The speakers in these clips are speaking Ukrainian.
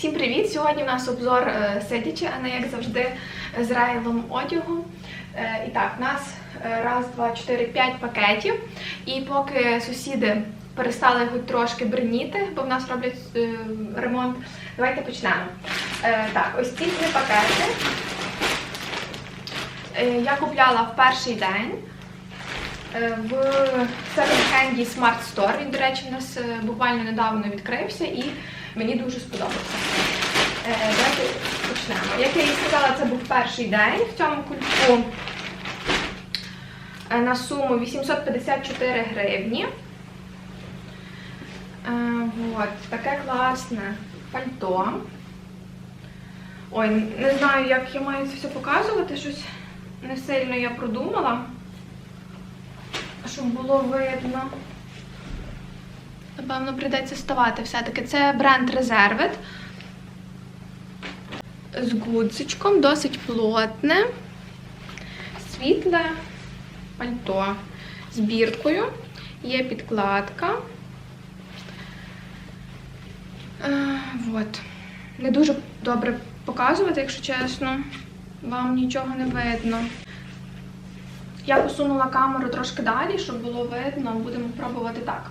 Всім привіт! Сьогодні у нас обзор е, сидячи, а не як завжди з рейлом одягу. Е, І так, у нас е, раз, два, чотири, п'ять пакетів. І поки сусіди перестали хоч трошки бреніти, бо в нас роблять ремонт, давайте почнемо. Так, ось ці три пакети я купляла в перший день. В секонд-хенді Smart Store. Він, до речі, у нас буквально недавно відкрився мені дуже сподобався. Е, Давайте почнемо. Як я і сказала, це був перший день в цьому кульку е, на суму 854 гривні. Е, Вот, таке класне пальто. Ой, не знаю, як я маю це все показувати, щось не сильно я продумала щоб було видно. Напевно, прийдеться ставати все-таки. Це бренд Reserved. З гудзичком, досить плотне, світле пальто з біркою. Є підкладка. Е, вот. Не дуже добре показувати, якщо чесно. Вам нічого не видно. Я посунула камеру трошки далі, щоб було видно. Будемо пробувати так.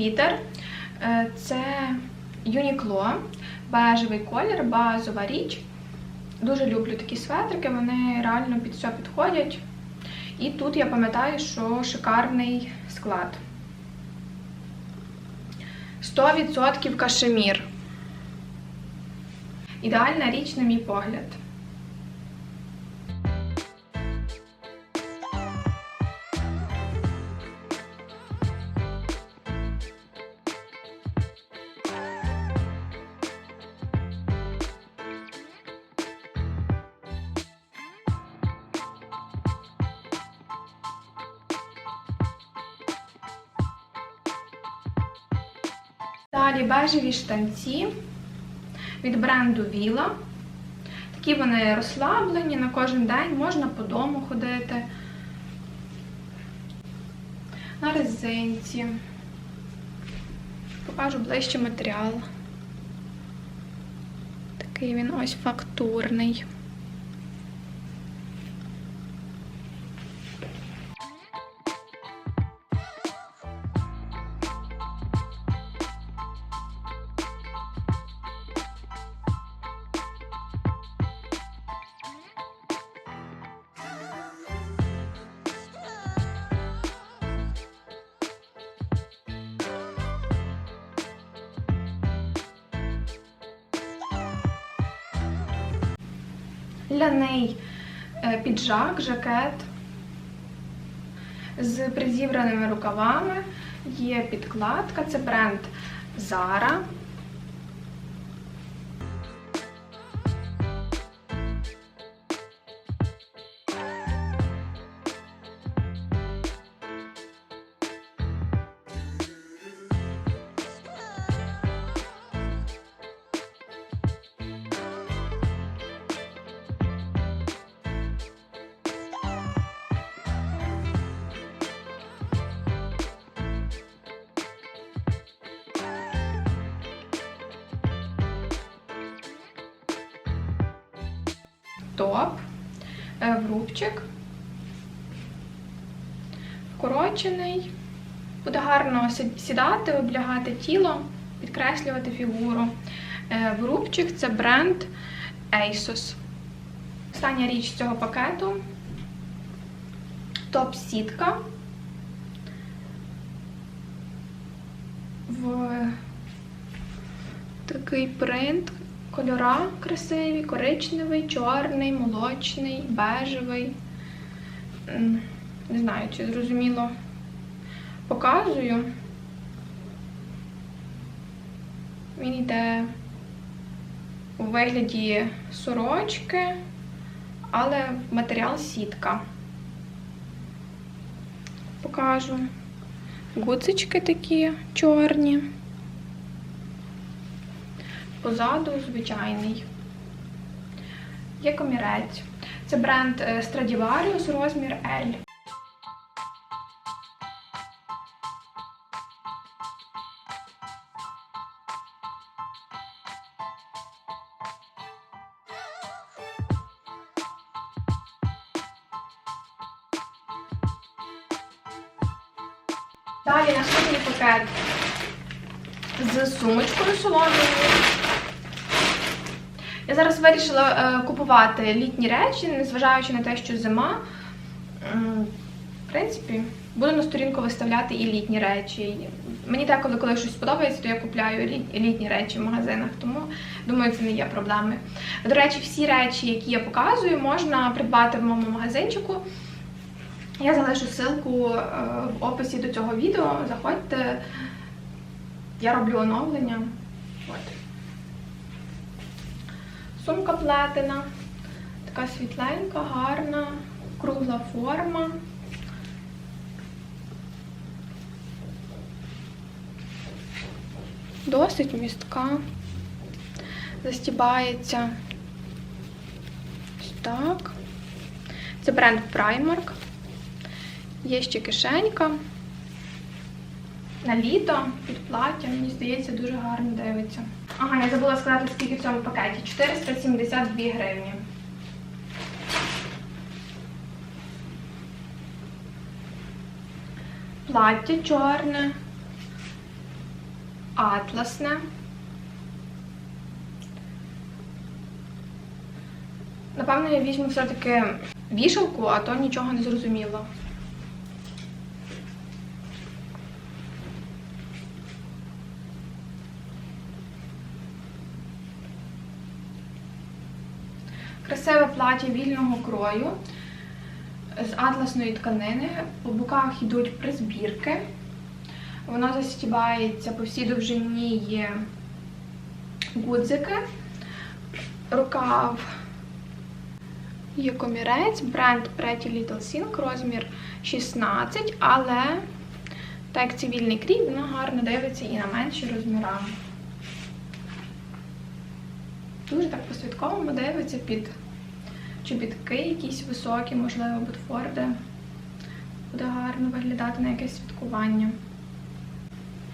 Світер. Це Uniqlo, бежевий колір, базова річ. Дуже люблю такі светрики, вони реально під все підходять. І тут я пам'ятаю, що шикарний склад. 100% кашемір. Ідеальна річ, на мій погляд. Далі бежеві штанці від бренду Vila. Такі вони розслаблені на кожен день, можна по дому ходити. На резинці. Покажу ближче матеріал. Такий він ось фактурний. Ляний неї піджак, жакет з призібраними рукавами. Є підкладка, це бренд Zara. Топ, е, в рубчик, вкорочений. Буде гарно сідати, облягати тіло, підкреслювати фігуру. Е, В рубчик це бренд ASOS. Остання річ цього пакету топ-сітка в такий принт. Кольора красиві, коричневий, чорний, молочний, бежевий. Не знаю, чи зрозуміло показую. Він йде у вигляді сорочки, але матеріал сітка. Покажу. Гуцички такі чорні. Позаду звичайний. Є комірець. Це бренд е, Stradivarius розмір L. зараз вирішила е, купувати літні речі, незважаючи на те, що зима. В принципі, буду на сторінку виставляти і літні речі. Мені деколи, коли щось подобається, то я купляю літні речі в магазинах, тому думаю, це не є проблемою. До речі, всі речі, які я показую, можна придбати в моєму магазинчику. Я залишу ссылку е, в описі до цього відео. Заходьте. Я роблю оновлення. От. Сумка плетена, така світленька, гарна, кругла форма. Досить містка. Застібається ось так. Це бренд Primark. Є ще кишенька. На літо під плаття, мені здається, дуже гарно дивиться. Ага, я забула сказати, скільки в цьому пакеті. 472 гривні. Плаття чорне, атласне. Напевно, я візьму все-таки вішалку, а то нічого не зрозуміло. Красиве плаття вільного крою з атласної тканини. По боках йдуть призбірки. Воно застібається по всій довжині є гудзики. Рукав є комірець, бренд Pretty Little Thing, розмір 16, але так як цивільний крій, воно гарно дивиться і на менші розміра. Дуже так по-святковому дивиться під чобітки якісь високі, можливо, ботфорди. Буде гарно виглядати на якесь святкування.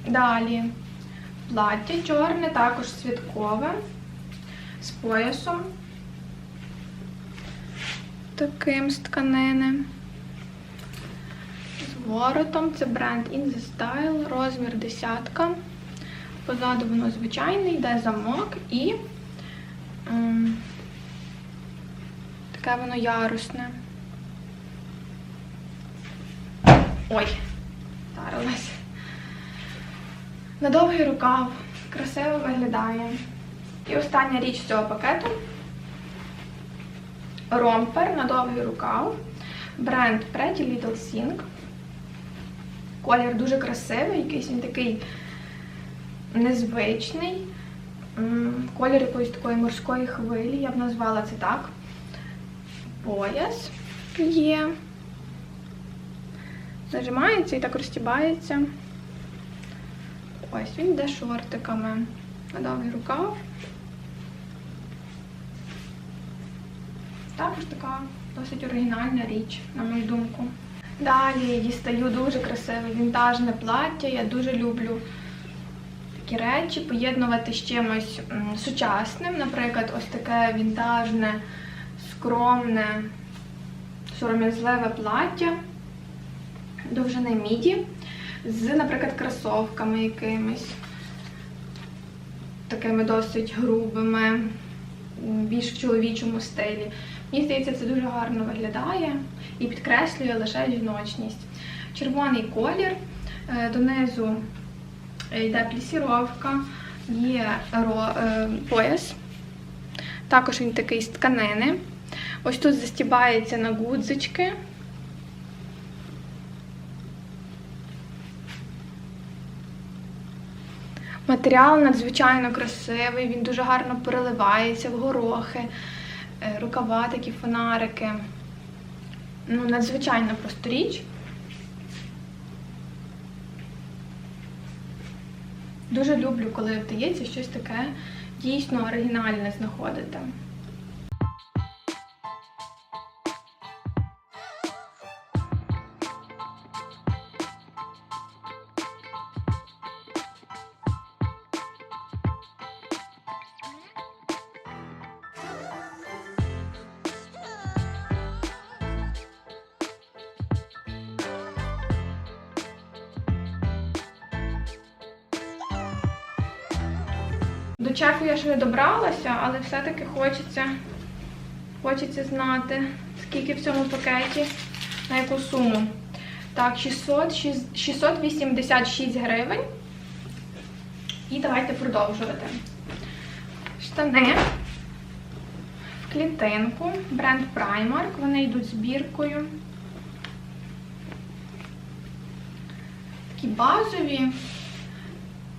Далі плаття чорне, також святкове, з поясом. Таким з тканини. З воротом. Це бренд In The Style, розмір десятка. Позаду воно звичайне, йде замок і ем, таке воно ярусне. Ой, вдарилась. На довгий рукав, красиво виглядає. І остання річ цього пакету ромпер на довгий рукав. Бренд Pretty Little Thing. Колір дуже красивий, якийсь він такий незвичний. Колір якоїсь такої морської хвилі, я б назвала це так. Пояс є. Зажимається і так розтібається. Ось він йде шортиками. Довгий рукав. Також така досить оригінальна річ, на мою думку. Далі дістаю дуже красиве вінтажне плаття. Я дуже люблю такі речі поєднувати з чимось сучасним. Наприклад, ось таке вінтажне, скромне, сором'язливе плаття довжини міді з, наприклад, кросовками якимись, такими досить грубими, більш в чоловічому стилі. Мені здається, це дуже гарно виглядає і підкреслює лише жіночність. Червоний колір, е, донизу йде плісіровка, є е, пояс. Також він такий з тканини. Ось тут застібається на гудзички. Матеріал надзвичайно красивий, він дуже гарно переливається в горохи, е, рукава такі фонарики. Ну, надзвичайна просто річ. Дуже люблю, коли вдається щось таке дійсно оригінальне знаходити. До чеку я ще не добралася, але все-таки хочеться, хочеться знати, скільки в цьому пакеті, на яку суму. Так, 600, шість- 686 гривень. І давайте продовжувати. Штани в клітинку, бренд Primark. Вони йдуть збіркою. Такі базові.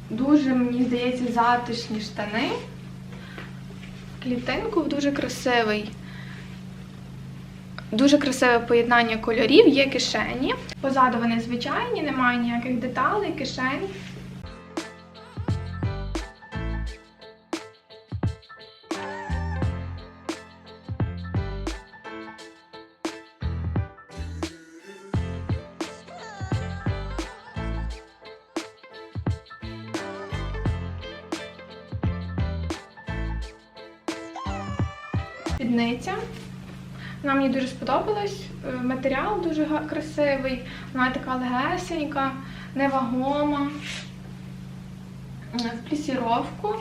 Дуже, мені здається, затишні штани. Клітинку дуже красивий. Дуже красиве поєднання кольорів, є кишені. Позаду вони звичайні, немає ніяких деталей, кишень. Вона мені дуже сподобалась. Е, Матеріал дуже красивий, вона така легесенька, невагома, Е, в плісіровку.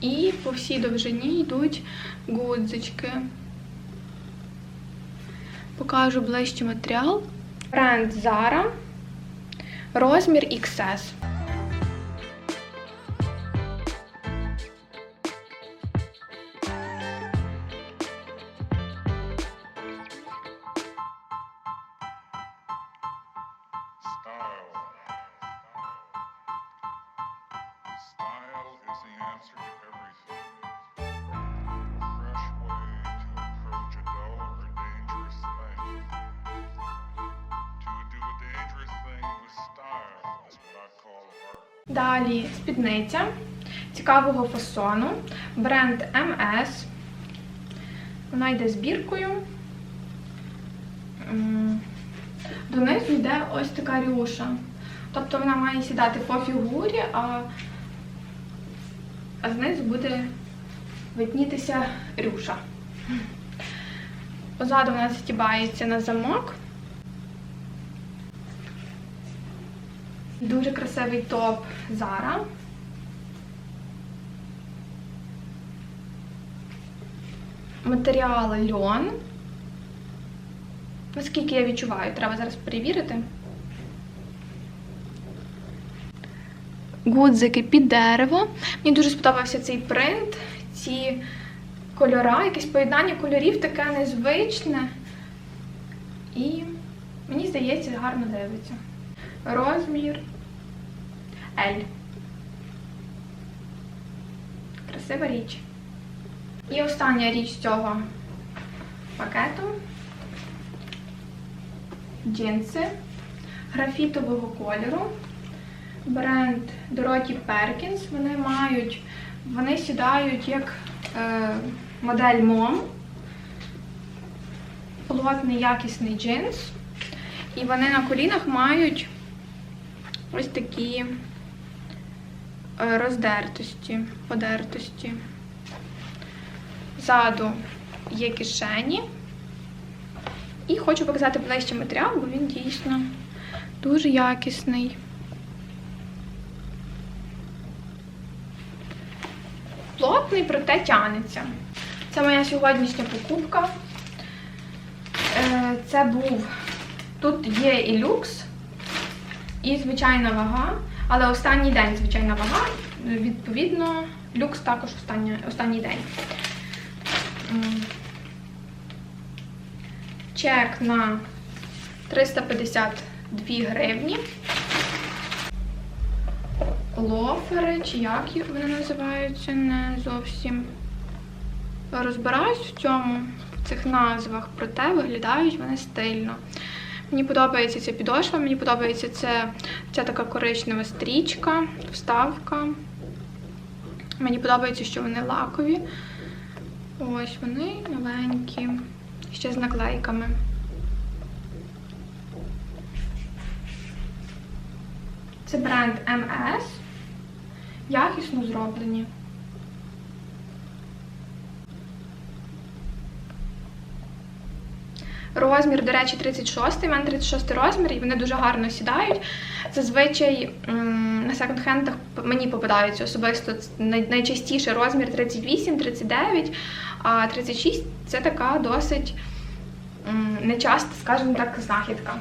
І по всій довжині йдуть гудзички. Покажу ближче матеріал. Бренд Zara. Розмір XS. Спідниця цікавого фасону. Бренд MS. Вона йде збіркою. Донизу йде ось така рюша. Тобто вона має сідати по фігурі, а, знизу буде виднітися рюша. Позаду вона застібається на замок. Дуже красивий топ Zara. Матеріал льон. Наскільки я відчуваю, треба зараз перевірити. Гудзики під дерево. Мені дуже сподобався цей принт, ці кольора, якесь поєднання кольорів таке незвичне. І мені здається, гарно дивиться. Розмір L. Красива річ. І остання річ цього пакету. Джинси графітового кольору. Бренд Дороті Перкінс. Вони мають, вони сідають як е, модель мом. Плотний якісний джинс. І вони на колінах мають ось такі е, роздертості, подертості. Ззаду є кишені. І хочу показати ближче матеріал, бо він дійсно дуже якісний. Плотний, проте тянеться. Це моя сьогоднішня покупка. Е, Це був. Тут є і люкс, і звичайна вага, але останній день звичайна вага. Відповідно, люкс також останній, останній день. Чек на 352 гривні. Лофери, чи як вони називаються, не зовсім розбираюсь в цьому, в цих назвах, проте виглядають вони стильно. Мені подобається ця підошва, мені подобається ця, ця така коричнева стрічка, вставка. Мені подобається, що вони лакові. Ось вони новенькі, ще з наклейками. Це бренд MS. Якісно зроблені. Розмір, до речі, 36, у мене 36 розмір, і вони дуже гарно сідають. Зазвичай на секонд-хендах мені попадаються особисто най- найчастіше розмір 38, 39, а 36 це така досить нечаста, скажімо так, знахідка.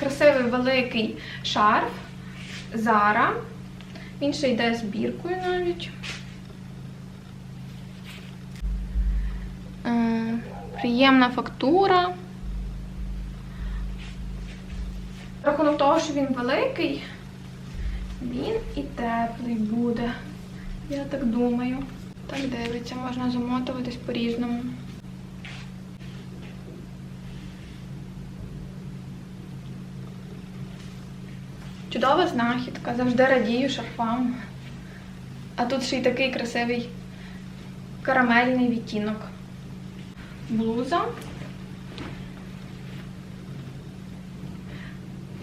Красивий великий шарф Зара. Він ще йде з біркою навіть. Е, Приємна фактура. Рахунок того, що він великий, він і теплий буде. Я так думаю. Так дивиться, можна замотуватись по-різному. Чудова знахідка, завжди радію шарфам. А тут ще й такий красивий карамельний відтінок. Блуза.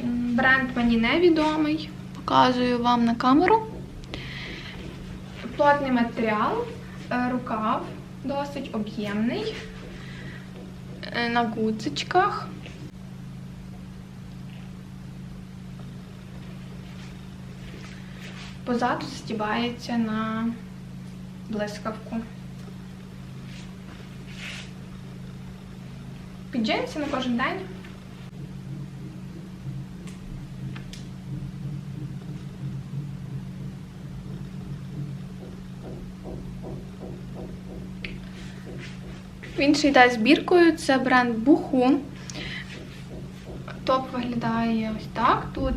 Бренд мені невідомий. Показую вам на камеру. Плотний матеріал, е, рукав досить об'ємний. Е, На гудзичках. Позаду застібається на блискавку. Під джинси на кожен день. Він йде збіркою, це бренд Буху. Топ виглядає ось так. Тут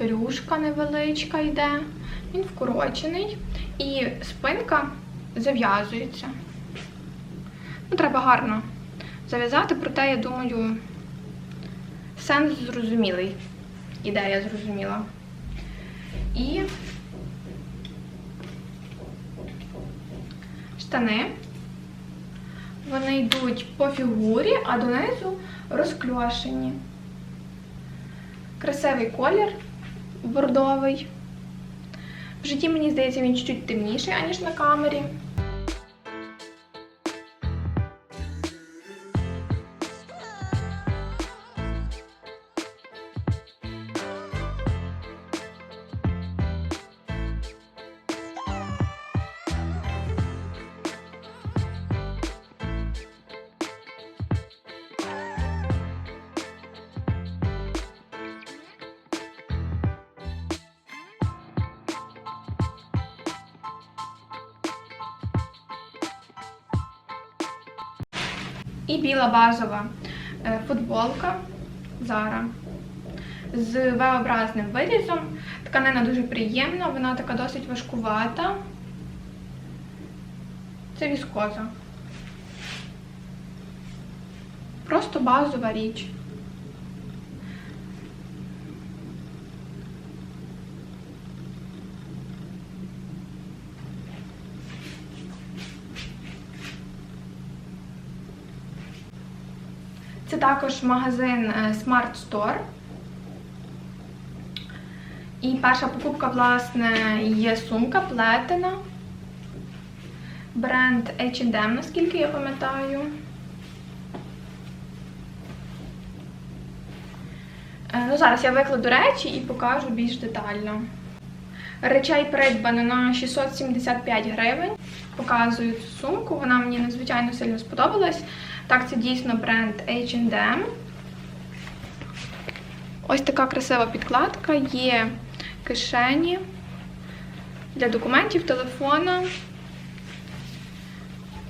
рюшка невеличка йде. Він вкорочений і спинка зав'язується. Ну, треба гарно зав'язати, проте, я думаю, сенс зрозумілий. Ідея зрозуміла. І штани. Вони йдуть по фігурі, а донизу розкльошені. Красивий колір бордовий. В житті, мені здається, він чуть темніший, аніж на камері. Біла базова е, футболка Zara з V-образним вирізом. Тканина дуже приємна, вона така досить важкувата. Це віскоза. Просто базова річ. Це також магазин е, Smart Store. І перша покупка, власне, є сумка плетена. бренд H&M, наскільки я пам'ятаю. Е, Ну, зараз я викладу речі і покажу більш детально. Речей придбано на 675 гривень. Показую цю сумку. Вона мені надзвичайно сильно сподобалась. Так, це дійсно бренд H&M. Ось така красива підкладка. Є кишені для документів, телефона.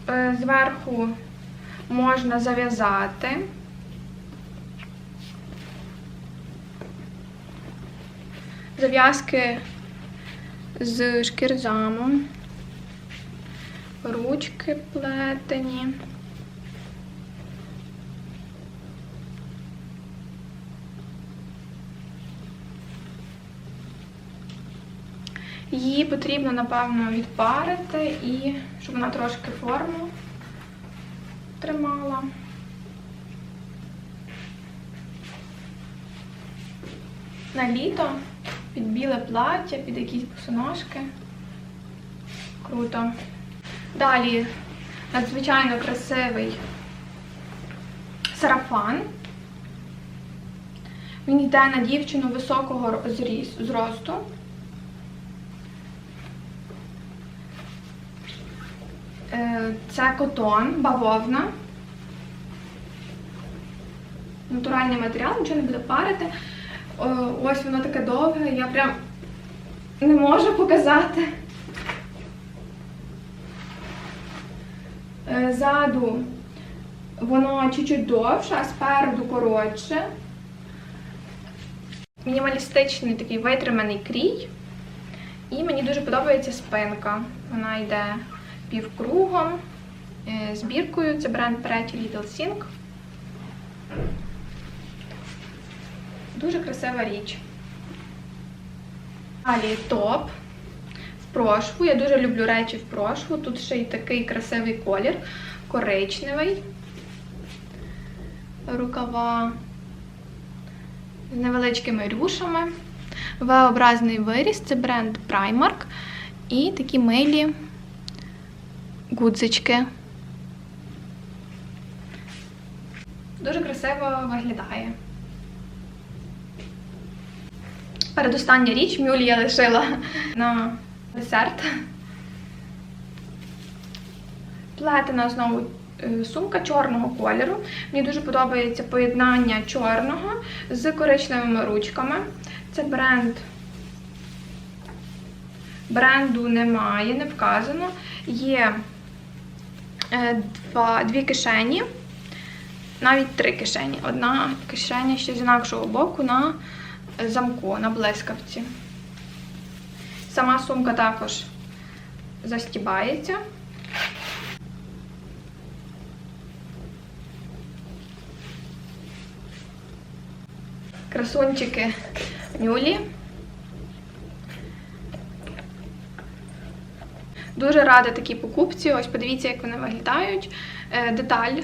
Е, Зверху можна зав'язати. Зав'язки з шкірзамом, ручки плетені. Її потрібно, напевно, відпарити і щоб вона трошки форму тримала. На літо під біле плаття, під якісь босоножки. Круто. Далі надзвичайно красивий сарафан. Він йде на дівчину високого зросту. Це котон, бавовна. Натуральний матеріал, нічого не буде парити. Ось воно таке довге, я прям не можу показати. Е, Ззаду воно чуть-чуть довше, а спереду коротше. Мінімалістичний такий витриманий крій. І мені дуже подобається спинка. Вона йде півкругом, е, з біркою. Це бренд Pretty Little Thing. Дуже красива річ. Далі топ в прошву. Я дуже люблю речі в прошву. Тут ще й такий красивий колір, коричневий. Рукава з невеличкими рюшами. V-образний виріс, це бренд Primark. І такі милі гудзички. Дуже красиво виглядає. Передостання річ мюлі я лишила на десерт. Плетена знову е, сумка чорного кольору. Мені дуже подобається поєднання чорного з коричневими ручками. Це бренд. Бренду немає, не вказано. Є два, дві кишені, навіть три кишені. Одна кишеня ще з інакшого боку на замку, на блискавці. Сама сумка також застібається. Красунчики Мюлі. Дуже рада такій покупці. Ось подивіться, як вони виглядають. Е, Деталь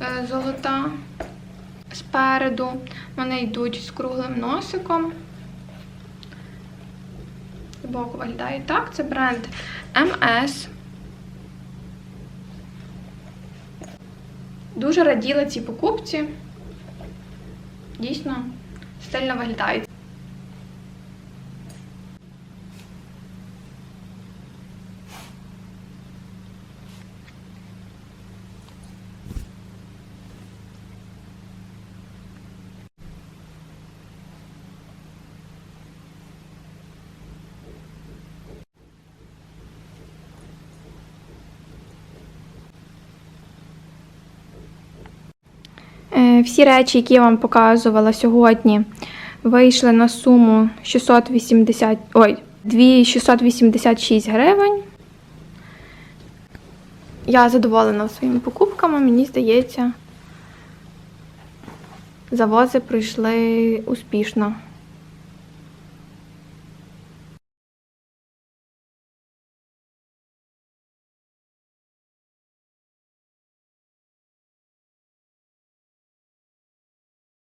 е, золота спереду. Вони йдуть з круглим носиком. Збоку виглядає так. Це бренд MS. Дуже раділа цій покупці. Дійсно, стильно виглядають. Е, Всі речі, які я вам показувала сьогодні, вийшли на суму 680, ой, 2686 гривень. Я задоволена своїми покупками, мені здається, завози пройшли успішно.